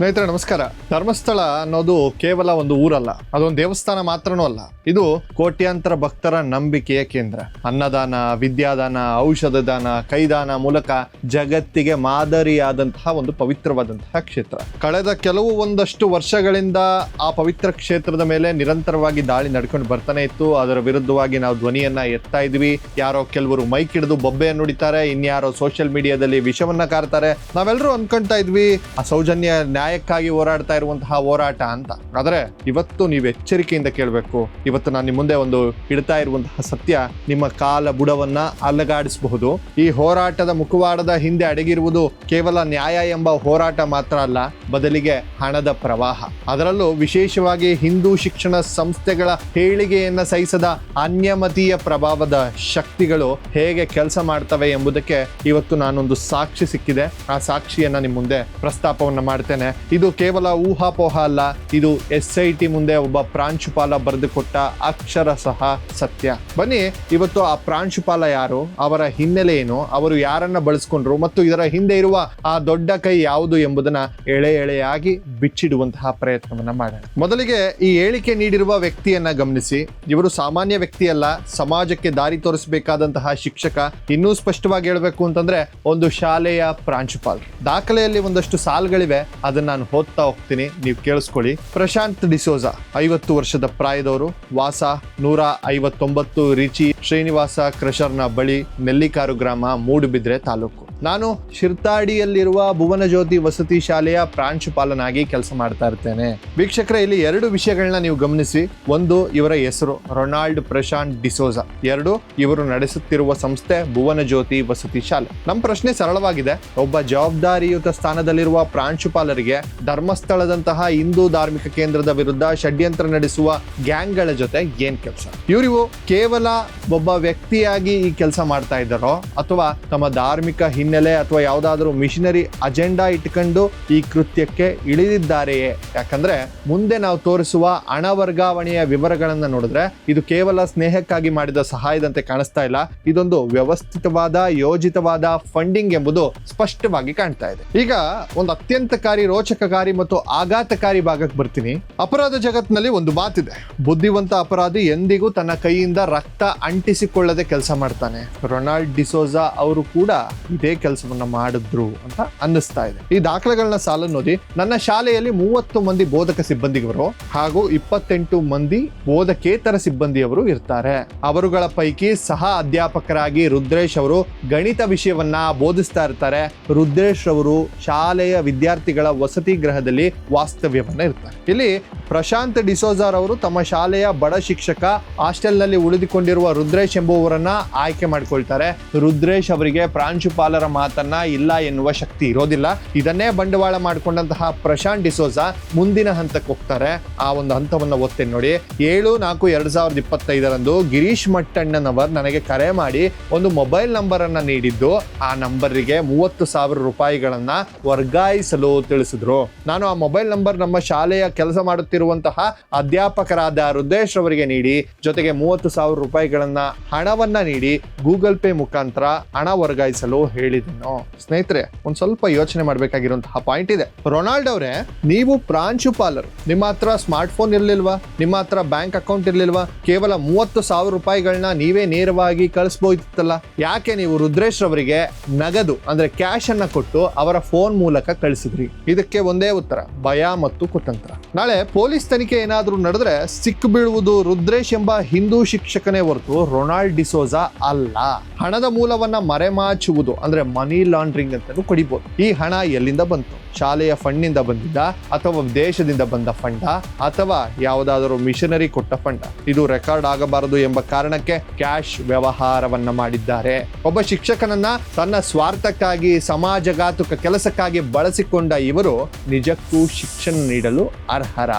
ಸ್ನೇಹಿತರೆ, ನಮಸ್ಕಾರ. ಧರ್ಮಸ್ಥಳ ಅನ್ನೋದು ಕೇವಲ ಒಂದು ಊರಲ್ಲ, ಅದೊಂದು ದೇವಸ್ಥಾನ ಮಾತ್ರನೂ ಅಲ್ಲ. ಇದು ಕೋಟ್ಯಾಂತರ ಭಕ್ತರ ನಂಬಿಕೆಯ ಕೇಂದ್ರ. ಅನ್ನದಾನ, ವಿದ್ಯಾದಾನ, ಔಷಧ ದಾನ ಕೈದಾನ ಮೂಲಕ ಜಗತ್ತಿಗೆ ಮಾದರಿಯಾದಂತಹ ಒಂದು ಪವಿತ್ರವಾದಂತಹ ಕ್ಷೇತ್ರ. ಕಳೆದ ಕೆಲವು ಒಂದಷ್ಟು ವರ್ಷಗಳಿಂದ ಆ ಪವಿತ್ರ ಕ್ಷೇತ್ರದ ಮೇಲೆ ನಿರಂತರವಾಗಿ ದಾಳಿ ನಡ್ಕೊಂಡು ಬರ್ತಾನೆ ಇತ್ತು. ಅದರ ವಿರುದ್ಧವಾಗಿ ನಾವು ಧ್ವನಿಯನ್ನ ಎತ್ತಾ ಇದ್ವಿ. ಯಾರೋ ಕೆಲವರು ಮೈಕ್ ಹಿಡಿದು ಬೊಬ್ಬೆಯನ್ನು ನುಡಿತಾರೆ ಇನ್ಯಾರೋ ಸೋಷಿಯಲ್ ಮೀಡಿಯಾದಲ್ಲಿ ವಿಷವನ್ನ ಕಾರ್ತಾರೆ. ನಾವೆಲ್ಲರೂ ಅನ್ಕೊಂತಾ ಇದ್ವಿ, ಆ ಸೌಜನ್ಯ ನ್ಯಾಯಕ್ಕಾಗಿ ಹೋರಾಡ್ತಾ ಇರುವಂತಹ ಹೋರಾಟ ಅಂತ. ಆದರೆ ಇವತ್ತು ನೀವು ಎಚ್ಚರಿಕೆಯಿಂದ ಕೇಳಬೇಕು, ಇವತ್ತು ನಾನು ನಿಮ್ಮ ಮುಂದೆ ಒಂದು ಇಡ್ತಾ ಇರುವಂತಹ ಸತ್ಯ, ನಿಮ್ಮ ಕಾಲ ಬುಡವನ್ನ ಅಲ್ಲಗಾಡಿಸಬಹುದು ಈ ಹೋರಾಟದ ಮುಖವಾಡದ ಹಿಂದೆ ಅಡಗಿರುವುದು ಕೇವಲ ನ್ಯಾಯ ಎಂಬ ಹೋರಾಟ ಮಾತ್ರ ಅಲ್ಲ, ಬದಲಿಗೆ ಹಣದ ಪ್ರವಾಹ. ಅದರಲ್ಲೂ ವಿಶೇಷವಾಗಿ ಹಿಂದೂ ಶಿಕ್ಷಣ ಸಂಸ್ಥೆಗಳ ಹೇಳಿಗೆಯನ್ನು ಸಹಿಸದ ಅನ್ಯಮತೀಯ ಪ್ರಭಾವದ ಶಕ್ತಿಗಳು ಹೇಗೆ ಕೆಲಸ ಮಾಡ್ತವೆ ಎಂಬುದಕ್ಕೆ ಇವತ್ತು ನಾನೊಂದು ಸಾಕ್ಷಿ ಸಿಕ್ಕಿದೆ. ಆ ಸಾಕ್ಷಿಯನ್ನ ನಿಮ್ಮ ಮುಂದೆ ಪ್ರಸ್ತಾಪವನ್ನು ಮಾಡ್ತೇನೆ. ಇದು ಕೇವಲ ಊಹಾಪೋಹ ಅಲ್ಲ, ಇದು ಎಸ್ ಐ ಮುಂದೆ ಒಬ್ಬ ಪ್ರಾಂಶುಪಾಲ ಬರೆದುಕೊಟ್ಟ ಅಕ್ಷರ ಸಹ ಸತ್ಯ. ಬನ್ನಿ, ಇವತ್ತು ಆ ಪ್ರಾಂಶುಪಾಲ ಯಾರು, ಅವರ ಹಿನ್ನೆಲೆ ಏನು, ಅವರು ಯಾರನ್ನ ಬಳಸ್ಕೊಂಡ್ರು ಮತ್ತು ಇದರ ಹಿಂದೆ ಇರುವ ಆ ದೊಡ್ಡ ಕೈ ಯಾವುದು ಎಂಬುದನ್ನ ಎಳೆ ಎಳೆಯಾಗಿ ಬಿಚ್ಚಿಡುವಂತಹ ಪ್ರಯತ್ನವನ್ನ ಮಾಡೋಣ. ಮೊದಲಿಗೆ ಈ ಹೇಳಿಕೆ ನೀಡಿರುವ ವ್ಯಕ್ತಿಯನ್ನ ಗಮನಿಸಿ. ಇವರು ಸಾಮಾನ್ಯ ವ್ಯಕ್ತಿಯಲ್ಲ, ಸಮಾಜಕ್ಕೆ ದಾರಿ ತೋರಿಸಬೇಕಾದಂತಹ ಶಿಕ್ಷಕ. ಇನ್ನೂ ಸ್ಪಷ್ಟವಾಗಿ ಹೇಳಬೇಕು ಅಂತಂದ್ರೆ, ಒಂದು ಶಾಲೆಯ ಪ್ರಾಂಶುಪಾಲ. ದಾಖಲೆಯಲ್ಲಿ ಒಂದಷ್ಟು ಸಾಲುಗಳಿವೆ ಅದನ್ನ ನಾನು ಓದ್ತಾ ಹೋಗ್ತೀನಿ. ನೀವು ಕೇಳಿಸ್ಕೊಳ್ಳಿ. ಪ್ರಶಾಂತ್ ಡಿಸೋಜಾ, ಐವತ್ತು ವರ್ಷದ ಪ್ರಾಯದವರು. ವಾಸ, ನೂರ ಐವತ್ತೊಂಬತ್ತು, ರಿಚಿ, ಶ್ರೀನಿವಾಸ, ಕ್ರಷರ್ನ ಬಳಿ ನೆಲ್ಲಿಕಾರು ಗ್ರಾಮ ಮೂಡುಬಿದ್ರೆ ತಾಲೂಕು. ನಾನು ಶಿರ್ತಾಡಿಯಲ್ಲಿರುವ ಭುವನಜ್ಯೋತಿ ವಸತಿ ಶಾಲೆಯ ಪ್ರಾಂಶುಪಾಲನಾಗಿ ಕೆಲಸ ಮಾಡ್ತಾ ಇರ್ತೇನೆ. ವೀಕ್ಷಕರೇ, ಇಲ್ಲಿ ಎರಡು ವಿಷಯಗಳನ್ನ ನೀವು ಗಮನಿಸಿ ಒಂದು, ಇವರ ಹೆಸರು ರೊನಾಲ್ಡ್ ಪ್ರಶಾಂತ್ ಡಿಸೋಜಾ. ಎರಡು, ಇವರು ನಡೆಸುತ್ತಿರುವ ಸಂಸ್ಥೆ ಭುವನಜ್ಯೋತಿ ವಸತಿ ಶಾಲೆ. ನಮ್ಮ ಪ್ರಶ್ನೆ ಸರಳವಾಗಿದೆ. ಒಬ್ಬ ಜವಾಬ್ದಾರಿಯುತ ಸ್ಥಾನದಲ್ಲಿರುವ ಪ್ರಾಂಶುಪಾಲರಿಗೆ ಧರ್ಮಸ್ಥಳದಂತಹ ಹಿಂದೂ ಧಾರ್ಮಿಕ ಕೇಂದ್ರದ ವಿರುದ್ಧ ಷಡ್ಯಂತ್ರ ನಡೆಸುವ ಗ್ಯಾಂಗ್ಗಳ ಜೊತೆ ಏನ್ ಕೆಲಸ? ಇವರಿವು ಕೇವಲ ಒಬ್ಬ ವ್ಯಕ್ತಿಯಾಗಿ ಈ ಕೆಲಸ ಮಾಡ್ತಾ ಇದ್ದಾರೋ ಅಥವಾ ತಮ್ಮ ಧಾರ್ಮಿಕ ಹಿನ್ನೆಲೆ ಅಥವಾ ಯಾವುದಾದ್ರೂ ಮಿಷನರಿ ಅಜೆಂಡಾ ಇಟ್ಕೊಂಡು ಈ ಕೃತ್ಯಕ್ಕೆ ಇಳಿದಿದ್ದಾರೆಯೇ? ಯಾಕಂದ್ರೆ ಮುಂದೆ ನಾವು ತೋರಿಸುವ ಹಣ ವರ್ಗಾವಣೆಯ ವಿವರಗಳನ್ನ ನೋಡಿದ್ರೆ ಇದು ಕೇವಲ ಸ್ನೇಹಕ್ಕಾಗಿ ಮಾಡಿದ ಸಹಾಯದಂತೆ ಕಾಣಿಸ್ತಾ ಇಲ್ಲ. ಇದೊಂದು ವ್ಯವಸ್ಥಿತವಾದ, ಯೋಜಿತವಾದ ಫಂಡಿಂಗ್ ಎಂಬುದು ಸ್ಪಷ್ಟವಾಗಿ ಕಾಣ್ತಾ ಇದೆ. ಈಗ ಒಂದು ಅತ್ಯಂತಕಾರಿ, ರೋಚಕಕಾರಿ ಮತ್ತು ಆಘಾತಕಾರಿ ಭಾಗಕ್ಕೆ ಬರ್ತೀನಿ. ಅಪರಾಧ ಜಗತ್ತಿನಲ್ಲಿ ಒಂದು ಮಾತಿದೆ. ಬುದ್ಧಿವಂತ ಅಪರಾಧಿ ಎಂದಿಗೂ ತನ್ನ ಕೈಯಿಂದ ರಕ್ತ ಅಂಟಿಸಿಕೊಳ್ಳದೆ ಕೆಲಸ ಮಾಡ್ತಾನೆ. ರೊನಾಲ್ಡ್ ಡಿಸೋಜಾ ಅವರು ಕೂಡ ಇದೇ ಕೆಲಸವನ್ನ ಮಾಡಿದ್ರು ಅಂತ ಅನ್ನಿಸ್ತಾ ಇದೆ. ಈ ದಾಖಲೆಗಳನ್ನ ಸಾಲ ನೋಡಿ, ನನ್ನ ಶಾಲೆಯಲ್ಲಿ ಮೂವತ್ತು ಮಂದಿ ಬೋಧಕ ಸಿಬ್ಬಂದಿಗಳು ಹಾಗೂ ಇಪ್ಪತ್ತೆಂಟು ಮಂದಿ ಬೋಧಕೇತರ ಸಿಬ್ಬಂದಿಯವರು ಇರ್ತಾರೆ. ಅವರುಗಳ ಪೈಕಿ ಸಹ ಅಧ್ಯಾಪಕರಾಗಿ ರುದ್ರೇಶ್ ಅವರು ಗಣಿತ ವಿಷಯವನ್ನ ಬೋಧಿಸ್ತಾ ಇರ್ತಾರೆ. ರುದ್ರೇಶ್ ಅವರು ಶಾಲೆಯ ವಿದ್ಯಾರ್ಥಿಗಳ ವಸತಿ ಗೃಹದಲ್ಲಿ ವಾಸ್ತವ್ಯವನ್ನ ಇರ್ತಾರೆ. ಇಲ್ಲಿ ಪ್ರಶಾಂತ್ ಡಿಸೋಜಾರ್ ಅವರು ತಮ್ಮ ಶಾಲೆಯ ಬಡ ಶಿಕ್ಷಕ, ಹಾಸ್ಟೆಲ್ನಲ್ಲಿ ಉಳಿದುಕೊಂಡಿರುವ ರುದ್ರೇಶ್ ಎಂಬುವರನ್ನ ಆಯ್ಕೆ ಮಾಡಿಕೊಳ್ತಾರೆ. ರುದ್ರೇಶ್ ಅವರಿಗೆ ಪ್ರಾಂಶುಪಾಲರ ಮಾತನ್ನ ಇಲ್ಲ ಎನ್ನುವ ಶಕ್ತಿ ಇರೋದಿಲ್ಲ. ಇದನ್ನೇ ಬಂಡವಾಳ ಮಾಡಿಕೊಂಡಂತಹ ಪ್ರಶಾಂತ್ ಡಿಸೋಜಾ ಮುಂದಿನ ಹಂತಕ್ಕೆ ಹೋಗ್ತಾರೆ. ಆ ಒಂದು ಹಂತವನ್ನ ಓದ್ತೇನೆ ನೋಡಿ. ಏಳು ನಾಲ್ಕು ಎರಡ್ ಸಾವಿರದ ಇಪ್ಪತ್ತೈದರಂದು ಗಿರೀಶ್ ಮಟ್ಟಣ್ಣನವರ್ ನನಗೆ ಕರೆ ಮಾಡಿ ಒಂದು ಮೊಬೈಲ್ ನಂಬರ್ ಅನ್ನ ನೀಡಿದ್ದು. ಆ ನಂಬರಿಗೆ ಮೂವತ್ತು ಸಾವಿರ ರೂಪಾಯಿಗಳನ್ನ ವರ್ಗಾಯಿಸಲು ತಿಳಿಸಿದ್ರು. ನಾನು ಆ ಮೊಬೈಲ್ ನಂಬರ್ ನಮ್ಮ ಶಾಲೆಯ ಕೆಲಸ ಮಾಡುತ್ತಿರುವಂತಹ ಅಧ್ಯಾಪಕರಾದ ರುದ್ರೇಶ್ ಅವರಿಗೆ ನೀಡಿ, ಜೊತೆಗೆ ಮೂವತ್ತು ಸಾವಿರ ರೂಪಾಯಿಗಳನ್ನ ಹಣವನ್ನ ನೀಡಿ ಗೂಗಲ್ ಪೇ ಮುಖಾಂತರ ಹಣ ವರ್ಗಾಯಿಸಲು ಹೇಳಿದನು. ಸ್ನೇಹಿತರೆ, ಒಂದ್ ಸ್ವಲ್ಪ ಯೋಚನೆ ಮಾಡಬೇಕಾಗಿರುವಂತಹ ಪಾಯಿಂಟ್ ಇದೆ. ರೊನಾಲ್ಡ್ ಅವರೇ, ನೀವು ಪ್ರಾಂಶುಪಾಲರು ನಿಮ್ಮ ಹತ್ರ ಸ್ಮಾರ್ಟ್ ಫೋನ್ ಇರ್ಲಿಲ್ವಾ? ನಿಮ್ಮ ಹತ್ರ ಬ್ಯಾಂಕ್ ಅಕೌಂಟ್ ಇರ್ಲಿಲ್ವಾ? ಕೇವಲ ಮೂವತ್ತು ಸಾವಿರ ರೂಪಾಯಿಗಳನ್ನ ನೀವೇ ನೇರವಾಗಿ ಕಳಿಸ್ಬೋದಿತ್ತಲ್ಲ? ಯಾಕೆ ನೀವು ರುದ್ರೇಶ್ ಅವರಿಗೆ ನಗದು, ಅಂದ್ರೆ ಕ್ಯಾಶ್ ಅನ್ನ ಕೊಟ್ಟು ಅವರ ಫೋನ್ ಮೂಲಕ ಕಳಿಸಿದ್ರಿ? ಇದಕ್ಕೆ ಒಂದೇ ಉತ್ತರ, ಭಯ ಮತ್ತು ಕುತಂತ್ರ. ನಾಳೆ ಪೊಲೀಸ್ ತನಿಖೆ ಏನಾದರೂ ನಡೆದ್ರೆ ಸಿಕ್ಕು ಬೀಳುವುದು ರುದ್ರೇಶ್ ಎಂಬ ಹಿಂದೂ ಶಿಕ್ಷಕನೇ ಹೊರತು ರೊನಾಲ್ಡ್ ಡಿಸೋಜಾ ಅಲ್ಲ. ಹಣದ ಮೂಲವನ್ನ ಮರೆಮಾಚುವುದು, ಅಂದ್ರೆ ಮನಿ ಲಾಂಡ್ರಿಂಗ್ ಅಂತಲೂ ಕಡಿಬಹುದು ಈ ಹಣ ಎಲ್ಲಿಂದ ಬಂತು? ಶಾಲೆಯ ಫಂಡ್ನಿಂದ ಬಂದಿದ್ದ ಅಥವಾ ದೇಶದಿಂದ ಬಂದ ಫಂಡ ಅಥವಾ ಯಾವುದಾದರೂ ಮಿಷನರಿ ಕೊಟ್ಟ ಫಂಡ. ಇದು ರೆಕಾರ್ಡ್ ಆಗಬಾರದು ಎಂಬ ಕಾರಣಕ್ಕೆ ಕ್ಯಾಶ್ ವ್ಯವಹಾರವನ್ನ ಮಾಡಿದ್ದಾರೆ. ಒಬ್ಬ ಶಿಕ್ಷಕನನ್ನ ತನ್ನ ಸ್ವಾರ್ಥಕ್ಕಾಗಿ, ಸಮಾಜಘಾತುಕ ಕೆಲಸಕ್ಕಾಗಿ ಬಳಸಿಕೊಂಡ ಇವರು ನಿಜಕ್ಕೂ ಶಿಕ್ಷಣ ನೀಡಲು ಅರ್ಹರ.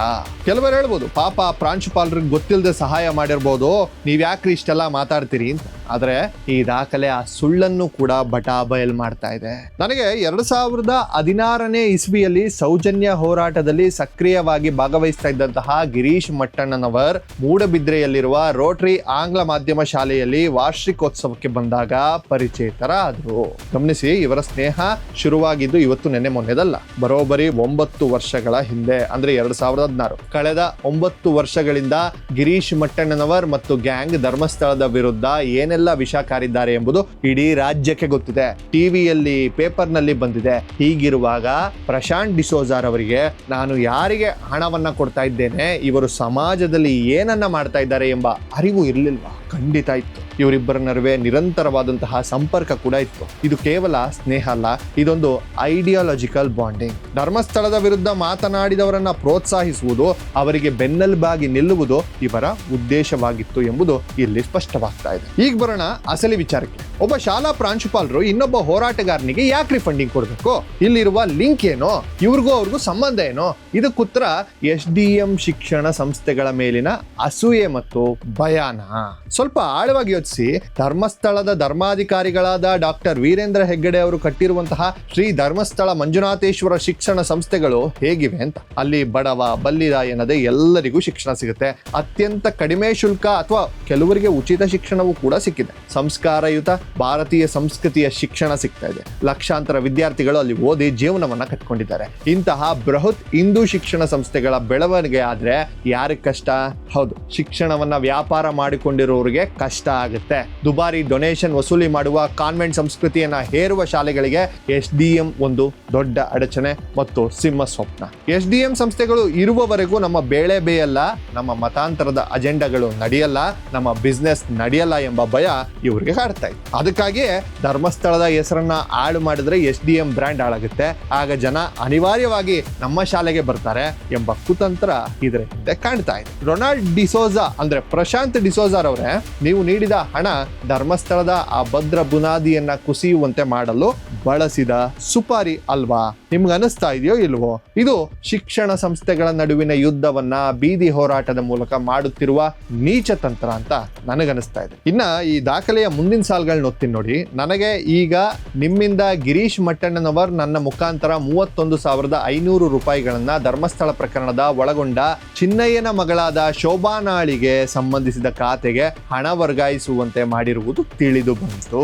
ಕೆಲವರು ಹೇಳ್ಬೋದು, ಪಾಪ ಪ್ರಾಂಶುಪಾಲರಿಗೆ ಗೊತ್ತಿಲ್ಲದೆ ಸಹಾಯ ಮಾಡಿರ್ಬೋದು. ನೀವ್ಯಾಕ್ರಿ ಇಷ್ಟೆಲ್ಲ ಮಾತಾಡ್ತೀರಿ ಅಂತ. ಆದ್ರೆ ಈ ದಾಖಲೆ ಆ ಸುಳ್ಳನ್ನು ಕೂಡ ಬಟಾಬಯಲ್ ಮಾಡ್ತಾ ಇದೆ. ನನಗೆ ಎರಡು ಸಾವಿರದ ಹದಿನಾರನೇ ಇಸ್ವಿಯಲ್ಲಿ ಸೌಜನ್ಯ ಹೋರಾಟದಲ್ಲಿ ಸಕ್ರಿಯವಾಗಿ ಭಾಗವಹಿಸ್ತಾ ಇದ್ದಂತಹ ಗಿರೀಶ್ ಮಟ್ಟಣ್ಣನವರ್ ಮೂಡಬಿದ್ರೆಯಲ್ಲಿರುವ ರೋಟರಿ ಆಂಗ್ಲ ಮಾಧ್ಯಮ ಶಾಲೆಯಲ್ಲಿ ವಾರ್ಷಿಕೋತ್ಸವಕ್ಕೆ ಬಂದಾಗ ಪರಿಚಯಿತರಾದ್ರು. ಗಮನಿಸಿ, ಇವರ ಸ್ನೇಹ ಶುರುವಾಗಿದ್ದು ಇವತ್ತು ನೆನೆ ಮೊನ್ನೆದಲ್ಲ. ಬರೋಬ್ಬರಿ ಒಂಬತ್ತು ವರ್ಷಗಳ ಹಿಂದೆ, ಅಂದ್ರೆ ಎರಡ್ ಸಾವಿರದ ಹದಿನಾರು. ಕಳೆದ ಒಂಬತ್ತು ವರ್ಷಗಳಿಂದ ಗಿರೀಶ್ ಮಟ್ಟಣ್ಣನವರ್ ಮತ್ತು ಗ್ಯಾಂಗ್ ಧರ್ಮಸ್ಥಳದ ವಿರುದ್ಧ ಏನೆಲ್ಲ ವಿಷ ಕಾರಿದ್ದಾರೆ ಎಂಬುದು ಇಡೀ ರಾಜ್ಯಕ್ಕೆ ಗೊತ್ತಿದೆ. ಟಿವಿಯಲ್ಲಿ, ಪೇಪರ್ನಲ್ಲಿ ಬಂದಿದೆ. ಹೀಗಿರುವಾಗ ಪ್ರಶಾಂತ್ ಡಿಸೋಜಾರ್ ಅವರಿಗೆ ನಾನು ಯಾರಿಗೆ ಹಣವನ್ನ ಕೊಡ್ತಾ ಇದ್ದೇನೆ, ಇವರು ಸಮಾಜದಲ್ಲಿ ಏನನ್ನ ಮಾಡ್ತಾ ಇದ್ದಾರೆ ಎಂಬ ಅರಿವು ಇರಲಿಲ್ವಾ? ಖಂಡಿತ ಇತ್ತು. ಇವರಿಬ್ಬರ ನಡುವೆ ನಿರಂತರವಾದಂತಹ ಸಂಪರ್ಕ ಕೂಡ ಇತ್ತು. ಇದು ಕೇವಲ ಸ್ನೇಹ ಅಲ್ಲ, ಇದೊಂದು ಐಡಿಯಾಲಜಿಕಲ್ ಬಾಂಡಿಂಗ್ ಧರ್ಮಸ್ಥಳದ ವಿರುದ್ಧ ಮಾತನಾಡಿದವರನ್ನ ಪ್ರೋತ್ಸಾಹಿಸುವುದು, ಅವರಿಗೆ ಬೆನ್ನೆಲುಬಾಗಿ ನಿಲ್ಲುವುದು ಇವರ ಉದ್ದೇಶವಾಗಿತ್ತು ಎಂಬುದು ಇಲ್ಲಿ ಸ್ಪಷ್ಟವಾಗ್ತಾ ಇದೆ. ಈಗ ಬರೋಣ ಅಸಲಿ ವಿಚಾರಕ್ಕೆ. ಒಬ್ಬ ಶಾಲಾ ಪ್ರಾಂಶುಪಾಲರು ಇನ್ನೊಬ್ಬ ಹೋರಾಟಗಾರನಿಗೆ ಯಾಕ್ರಿ ಫಂಡಿಂಗ್ ಕೊಡಬೇಕು? ಇಲ್ಲಿರುವ ಲಿಂಕ್ ಏನೋ? ಇವ್ರಿಗೂ ಅವ್ರಿಗೂ ಸಂಬಂಧ ಏನೋ? ಇದಕ್ಕುತ್ತರ ಎಸ್ ಡಿ ಎಂ ಶಿಕ್ಷಣ ಸಂಸ್ಥೆಗಳ ಮೇಲಿನ ಅಸೂಯೆ ಮತ್ತು ಭಯಾನ. ಸ್ವಲ್ಪ ಆಳವಾಗಿ ಯೋಚಿಸಿ. ಧರ್ಮಸ್ಥಳದ ಧರ್ಮಾಧಿಕಾರಿಗಳಾದ ಡಾಕ್ಟರ್ ವೀರೇಂದ್ರ ಹೆಗ್ಗಡೆ ಅವರು ಕಟ್ಟಿರುವಂತಹ ಶ್ರೀ ಧರ್ಮಸ್ಥಳ ಮಂಜುನಾಥೇಶ್ವರ ಶಿಕ್ಷಣ ಸಂಸ್ಥೆಗಳು ಹೇಗಿವೆ ಅಂತ. ಅಲ್ಲಿ ಬಡವ, ಬಲ್ಲಿದ ಎನ್ನದೆ ಎಲ್ಲರಿಗೂ ಶಿಕ್ಷಣ ಸಿಗುತ್ತೆ. ಅತ್ಯಂತ ಕಡಿಮೆ ಶುಲ್ಕ ಅಥವಾ ಕೆಲವರಿಗೆ ಉಚಿತ ಶಿಕ್ಷಣವೂ ಕೂಡ ಸಿಕ್ಕಿದೆ. ಸಂಸ್ಕಾರಯುತ ಭಾರತೀಯ ಸಂಸ್ಕೃತಿಯ ಶಿಕ್ಷಣ ಸಿಗ್ತಾ ಇದೆ. ಲಕ್ಷಾಂತರ ವಿದ್ಯಾರ್ಥಿಗಳು ಅಲ್ಲಿ ಓದಿ ಜೀವನವನ್ನ ಕಟ್ಕೊಂಡಿದ್ದಾರೆ. ಇಂತಹ ಬೃಹತ್ ಹಿಂದೂ ಶಿಕ್ಷಣ ಸಂಸ್ಥೆಗಳ ಬೆಳವಣಿಗೆ ಆದ್ರೆ ಯಾರಿಗೆ ಕಷ್ಟ? ಹೌದು, ಶಿಕ್ಷಣವನ್ನ ವ್ಯಾಪಾರ ಮಾಡಿಕೊಂಡಿರೋರಿಗೆ ಕಷ್ಟ ಆಗುತ್ತೆ ದುಬಾರಿ ಡೊನೇಷನ್ ವಸೂಲಿ ಮಾಡುವ ಕಾನ್ವೆಂಟ್ ಸಂಸ್ಕೃತಿಯನ್ನ ಹೇರುವ ಶಾಲೆಗಳಿಗೆ ಎಸ್ ಡಿ ಎಂ ಒಂದು ದೊಡ್ಡ ಅಡಚಣೆ ಮತ್ತು ಸಿಂಹ ಸ್ವಪ್ನ. ಎಸ್ ಡಿ ಎಂ ಸಂಸ್ಥೆಗಳು ಇರುವವರೆಗೂ ನಮ್ಮ ಬೇಳೆ ಬೇಯಲ್ಲ, ನಮ್ಮ ಮತಾಂತರದ ಅಜೆಂಡಾಗಳು ನಡೆಯಲ್ಲ, ನಮ್ಮ ಬಿಸ್ನೆಸ್ ನಡೆಯಲ್ಲ ಎಂಬ ಭಯ ಇವರಿಗೆ ಕಾಡ್ತಾ ಇದೆ ಅದಕ್ಕಾಗಿಯೇ ಧರ್ಮಸ್ಥಳದ ಹೆಸರನ್ನ ಹಾಳು ಮಾಡಿದ್ರೆ ಎಸ್ ಡಿ ಎಂ ಬ್ರ್ಯಾಂಡ್ ಹಾಳಾಗುತ್ತೆ. ಆಗ ಜನ ಅನಿವಾರ್ಯವಾಗಿ ನಮ್ಮ ಶಾಲೆಗೆ ಬರ್ತಾರೆ ಎಂಬ ಕುತಂತ್ರ ಇದ್ರೆ ಕಾಣ್ತಾ ಇದೆ. ರೊನಾಲ್ಡ್ ಡಿಸೋಜಾ ಅಂದ್ರೆ ಪ್ರಶಾಂತ್ ಡಿಸೋಜಾರ್ ಅವರೇ ನೀವು ನೀಡಿದ ಹಣ ಧರ್ಮಸ್ಥಳದ ಆ ಭದ್ರ ಬುನಾದಿಯನ್ನ ಕುಸಿಯುವಂತೆ ಮಾಡಲು ಬಳಸಿದ ಸುಪಾರಿ ಅಲ್ವಾ? ನಿಮ್ಗೆ ಅನಿಸ್ತಾ ಇದೆಯೋ ಇಲ್ವೋ? ಇದು ಶಿಕ್ಷಣ ಸಂಸ್ಥೆಗಳ ನಡುವಿನ ಯುದ್ಧವನ್ನ, ಬೀದಿ ಹೋರಾಟದ ಮೂಲಕ ಮಾಡುತ್ತಿರುವ ನೀಚ ತಂತ್ರ ಅಂತ ನನಗನಿಸ್ತಾ ಇದೆ. ಇನ್ನ ಈ ದಾಖಲೆಯ ಮುಂದಿನ ಸಾಲ್ಗಳನ್ನ ಓದ್ತೀನಿ ನೋಡಿ. ನನಗೆ ಈಗ ನಿಮ್ಮಿಂದ ಗಿರೀಶ್ ಮಟ್ಟಣ್ಣನವರ್ ನನ್ನ ಮುಖಾಂತರ ಮೂವತ್ತೊಂದು ಸಾವಿರದ ಐನೂರು ರೂಪಾಯಿಗಳನ್ನ ಧರ್ಮಸ್ಥಳ ಪ್ರಕರಣದ ಒಳಗೊಂಡ ಚಿನ್ನಯ್ಯನ ಮಗಳಾದ ಶೋಭಾನಾಳಿಗೆ ಸಂಬಂಧಿಸಿದ ಖಾತೆಗೆ ಹಣ ವರ್ಗಾಯಿಸುವಂತೆ ಮಾಡಿರುವುದು ತಿಳಿದು ಬಂತು.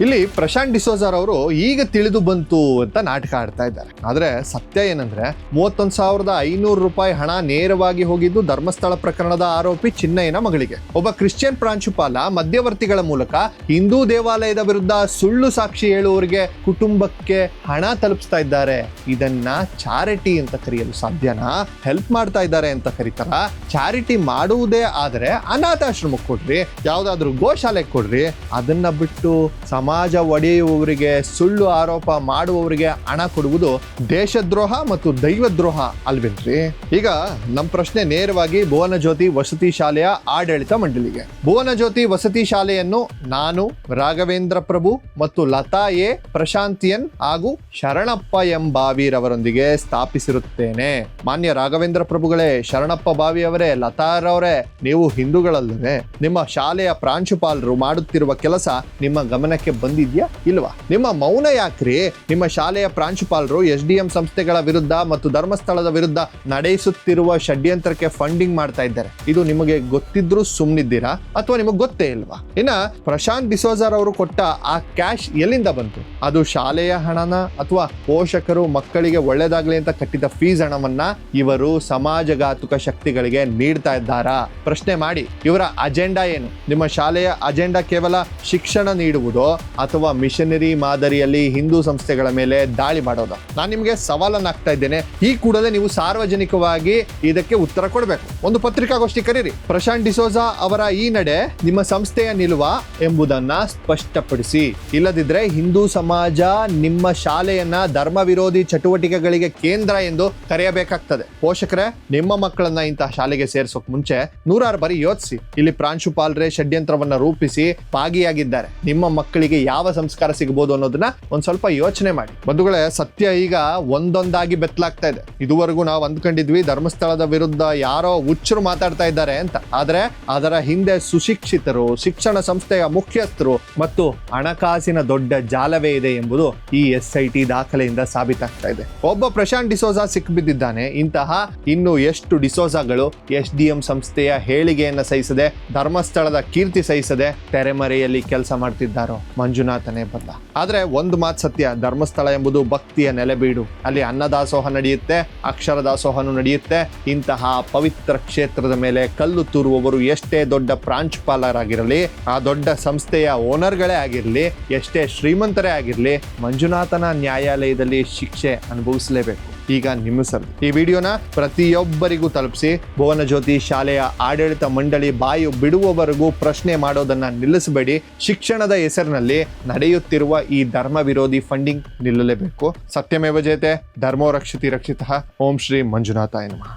ಇಲ್ಲಿ ಪ್ರಶಾಂತ್ ಡಿಸೋಜಾರ್ ಅವರು ಈಗ ತಿಳಿದು ಬಂತು ಅಂತ ನಾಟಕ ಆಡ್ತಾ ಇದ್ದಾರೆ. ಆದ್ರೆ ಸತ್ಯ ಏನಂದ್ರೆ ಮೂವತ್ತೊಂದು ಸಾವಿರದ ಐನೂರು ರೂಪಾಯಿ ಹಣ ನೇರವಾಗಿ ಹೋಗಿದ್ದು ಧರ್ಮಸ್ಥಳ ಪ್ರಕರಣದ ಆರೋಪಿ ಚಿನ್ನಯ್ಯನ ಮಗಳಿಗೆ. ಒಬ್ಬ ಕ್ರಿಶ್ಚಿಯನ್ ಪ್ರಾಂಶುಪಾಲ ಮಧ್ಯವರ್ತಿಗಳ ಮೂಲಕ ಹಿಂದೂ ದೇವಾಲಯದ ವಿರುದ್ಧ ಸುಳ್ಳು ಸಾಕ್ಷಿ ಹೇಳುವವರಿಗೆ ಕುಟುಂಬಕ್ಕೆ ಹಣ ತಲುಪಿಸ್ತಾ ಇದ್ದಾರೆ. ಇದನ್ನ ಚಾರಿಟಿ ಅಂತ ಕರೆಯಲು ಸಾಧ್ಯನಾ? ಹೆಲ್ಪ್ ಮಾಡ್ತಾ ಇದ್ದಾರೆ ಅಂತ ಕರೀತಾರ? ಚಾರಿಟಿ ಮಾಡುವುದೇ ಆದರೆ ಅನಾಥಾಶ್ರಮಕ್ಕೆ ಕೊಡ್ರಿ ಯಾವ್ದಾದ್ರು ಗೋಶಾಲೆಗೆ ಕೊಡ್ರಿ. ಅದನ್ನ ಬಿಟ್ಟು ಸಮಾಜ ಒಡೆಯುವವರಿಗೆ, ಸುಳ್ಳು ಆರೋಪ ಮಾಡುವವರಿಗೆ ಹಣ ಕೊಡುವುದು ದೇಶದ್ರೋಹ ಮತ್ತು ದೈವದ್ರೋಹ ಅಲ್ವೇನ್ರಿ? ಈಗ ನಮ್ಮ ಪ್ರಶ್ನೆ ನೇರವಾಗಿ ಭುವನ ಜ್ಯೋತಿ ವಸತಿ ಶಾಲೆಯ ಆಡಳಿತ ಮಂಡಳಿಗೆ. ಭುವನ ಜ್ಯೋತಿ ವಸತಿ ಶಾಲೆಯನ್ನು ನಾನು, ರಾಘವೇಂದ್ರ ಪ್ರಭು ಮತ್ತು ಲತಾ ಎ ಪ್ರಶಾಂತಿಯನ್ ಹಾಗೂ ಶರಣಪ್ಪ ಎಂ ಬಾವಿರವರೊಂದಿಗೆ ಸ್ಥಾಪಿಸಿರುತ್ತೇನೆ. ಮಾನ್ಯ ರಾಘವೇಂದ್ರ ಪ್ರಭುಗಳೇ, ಶರಣಪ್ಪ ಬಾವಿಯವರೇ ಲತಾರವರೇ, ನೀವು ಹಿಂದೂಗಳಲ್ಲವೇ. ನಿಮ್ಮ ಶಾಲೆಯ ಪ್ರಾಂಶುಪಾಲರು ಮಾಡುತ್ತಿರುವ ಕೆಲಸ ನಿಮ್ಮ ಗಮನಕ್ಕೆ ಬಂದಿದ್ಯಾ ಇಲ್ವಾ? ನಿಮ್ಮ ಮೌನ ಯಾಕ್ರಿ? ನಿಮ್ಮ ಶಾಲೆಯ ಪ್ರಾಂಶುಪಾಲರು ಎಸ್ ಡಿ ಸಂಸ್ಥೆಗಳ ವಿರುದ್ಧ ಮತ್ತು ಧರ್ಮಸ್ಥಳದ ವಿರುದ್ಧ ನಡೆಸುತ್ತಿರುವ ಷಡ್ಯಂತ್ರಕ್ಕೆ ಫಂಡಿಂಗ್ ಮಾಡ್ತಾ ಇದ್ದಾರೆ. ಇದು ನಿಮಗೆ ಗೊತ್ತಿದ್ರೂ ಸುಮ್ಮನಿದ್ದೀರಾ ಅಥವಾ ನಿಮಗೆ ಗೊತ್ತೇ ಇಲ್ವಾ? ಇನ್ನ ಪ್ರಶಾಂತ್ ಡಿಸೋಜಾರ್ ಅವರು ಕೊಟ್ಟ ಆ ಕ್ಯಾಶ್ ಎಲ್ಲಿಂದ ಬಂತು? ಅದು ಶಾಲೆಯ ಹಣನ ಅಥವಾ ಪೋಷಕರು ಮಕ್ಕಳಿಗೆ ಒಳ್ಳೇದಾಗ್ಲಿ ಅಂತ ಕಟ್ಟಿದ ಫೀಸ್ ಹಣವನ್ನ ಇವರು ಸಮಾಜಘಾತುಕ ಶಕ್ತಿಗಳಿಗೆ ನೀಡ್ತಾ ಇದ್ದಾರಾ? ಪ್ರಶ್ನೆ ಮಾಡಿ. ಇವರ ಅಜೆಂಡಾ ಏನು? ನಿಮ್ಮ ಶಾಲೆಯ ಅಜೆಂಡಾ ಕೇವಲ ಶಿಕ್ಷಣ ನೀಡುವುದೋ ಅಥವಾ ಮಿಷನರಿ ಮಾದರಿಯಲ್ಲಿ ಹಿಂದೂ ಸಂಸ್ಥೆಗಳ ಮೇಲೆ ದಾಳಿ ಮಾಡೋದು? ನಾನು ನಿಮಗೆ ಸವಾಲನ್ನು ಹಾಕ್ತಾ ಇದ್ದೇನೆ. ಈ ಕೂಡಲೇ ನೀವು ಸಾರ್ವಜನಿಕವಾಗಿ ಇದಕ್ಕೆ ಉತ್ತರ ಕೊಡಬೇಕು. ಒಂದು ಪತ್ರಿಕಾಗೋಷ್ಠಿ ಕರೀರಿ. ಪ್ರಶಾಂತ್ ಡಿಸೋಜಾ ಅವರ ಈ ನಡೆ ನಿಮ್ಮ ಸಂಸ್ಥೆಯ ನಿಲುವ ಎಂಬುದನ್ನ ಸ್ಪಷ್ಟಪಡಿಸಿ. ಇಲ್ಲದಿದ್ರೆ ಹಿಂದೂ ಸಮಾಜ ನಿಮ್ಮ ಶಾಲೆಯನ್ನ ಧರ್ಮ ವಿರೋಧಿ ಚಟುವಟಿಕೆಗಳಿಗೆ ಕೇಂದ್ರ ಎಂದು ಕರೆಯಬೇಕಾಗ್ತದೆ. ಪೋಷಕರೇ, ನಿಮ್ಮ ಮಕ್ಕಳನ್ನ ಇಂತಹ ಶಾಲೆಗೆ ಸೇರಿಸೋಕ್ ಮುಂಚೆ ನೂರಾರು ಬಾರಿ ಯೋಚಿಸಿ. ಇಲ್ಲಿ ಪ್ರಾಂಶುಪಾಲರೇ ಷಡ್ಯಂತ್ರವನ್ನ ರೂಪಿಸಿ ಭಾಗಿಯಾಗಿದ್ದಾರೆ. ನಿಮ್ಮ ಮಕ್ಕಳಿಗೆ ಯಾವ ಸಂಸ್ಕಾರ ಸಿಗಬಹುದು ಅನ್ನೋದನ್ನ ಒಂದ್ ಸ್ವಲ್ಪ ಯೋಚನೆ ಮಾಡಿ. ಬಂಧುಗಳೇ, ಸತ್ಯ ಈಗ ಒಂದೊಂದಾಗಿ ಬೆತ್ತಲಾಗ್ತಾ ಇದೆ. ಇದುವರೆಗೂ ನಾವು ಅಂದ್ಕೊಂಡಿದ್ವಿ ಧರ್ಮಸ್ಥಳದ ವಿರುದ್ಧ ಯಾರೋ ಹುಚ್ಚರು ಮಾತಾಡ್ತಾ ಇದ್ದಾರೆ ಅಂತ. ಆದ್ರೆ ಅದರ ಹಿಂದೆ ಸುಶಿಕ್ಷಿತರು, ಶಿಕ್ಷಣ ಸಂಸ್ಥೆಯ ಮುಖ್ಯಸ್ಥರು ಮತ್ತು ಹಣಕಾಸಿನ ದೊಡ್ಡ ಜಾಲವೇ ಇದೆ ಎಂಬುದು ಈ ಎಸ್ ಐ ಟಿ ದಾಖಲೆಯಿಂದ ಸಾಬೀತಾಗ್ತಾ ಇದೆ. ಒಬ್ಬ ಪ್ರಶಾಂತ್ ಡಿಸೋಜಾ ಸಿಕ್ಬಿದ್ದಿದ್ದಾನೆ. ಇಂತಹ ಇನ್ನು ಎಷ್ಟು ಡಿಸೋಜಾಗಳು ಎಸ್ ಡಿ ಎಂ ಸಂಸ್ಥೆಯ ಹೇಳಿಕೆಯನ್ನ ಸಹಿಸದೆ ಧರ್ಮಸ್ಥಳದ ಕೀರ್ತಿ ಸಹಿಸದೆ ತೆರೆಮರೆಯಲ್ಲಿ ಕೆಲಸ ಮಾಡ್ತಿದ್ದಾರೋ ಮಂಜುನಾಥನೇ ಬಂದ ಆದ್ರೆ ಒಂದು ಮಾತು ಸತ್ಯ, ಧರ್ಮಸ್ಥಳ ಎಂಬುದು ಭಕ್ತಿಯ ನೆಲೆಬೀಡು. ಅಲ್ಲಿ ಅನ್ನದಾಸೋಹ ನಡೆಯುತ್ತೆ ಅಕ್ಷರ ದಾಸೋಹನು ನಡೆಯುತ್ತೆ. ಇಂತಹ ಪವಿತ್ರ ಕ್ಷೇತ್ರದ ಮೇಲೆ ಕಲ್ಲು ತೂರುವವರು ಎಷ್ಟೇ ದೊಡ್ಡ ಪ್ರಾಂಶುಪಾಲರಾಗಿರಲಿ, ಆ ದೊಡ್ಡ ಸಂಸ್ಥೆಯ ಓನರ್ಗಳೇ ಆಗಿರಲಿ, ಎಷ್ಟೇ ಶ್ರೀಮಂತರೇ ಆಗಿರಲಿ, ಮಂಜುನಾಥನ ನ್ಯಾಯಾಲಯದಲ್ಲಿ ಶಿಕ್ಷೆ ಅನುಭವಿಸಲೇಬೇಕು. ಈಗ ನಿಮ್ಮ ಸರ್ ಈ ವಿಡಿಯೋನ ಪ್ರತಿಯೊಬ್ಬರಿಗೂ ತಲುಪಿಸಿ ಭುವನ ಜ್ಯೋತಿ ಶಾಲೆಯ ಆಡಳಿತ ಮಂಡಳಿ ಬಾಯಿ ಬಿಡುವವರೆಗೂ ಪ್ರಶ್ನೆ ಮಾಡೋದನ್ನ ನಿಲ್ಲಿಸಬೇಡಿ. ಶಿಕ್ಷಣದ ಹೆಸರಿನಲ್ಲಿ ನಡೆಯುತ್ತಿರುವ ಈ ಧರ್ಮ ವಿರೋಧಿ ಫಂಡಿಂಗ್ ನಿಲ್ಲಲೇಬೇಕು. ಸತ್ಯಮೇವ ಜಯತೆ. ಧರ್ಮೋ ರಕ್ಷಿತಿ ರಕ್ಷಿತ. ಓಂ ಶ್ರೀ ಮಂಜುನಾಥ ನಮಃ.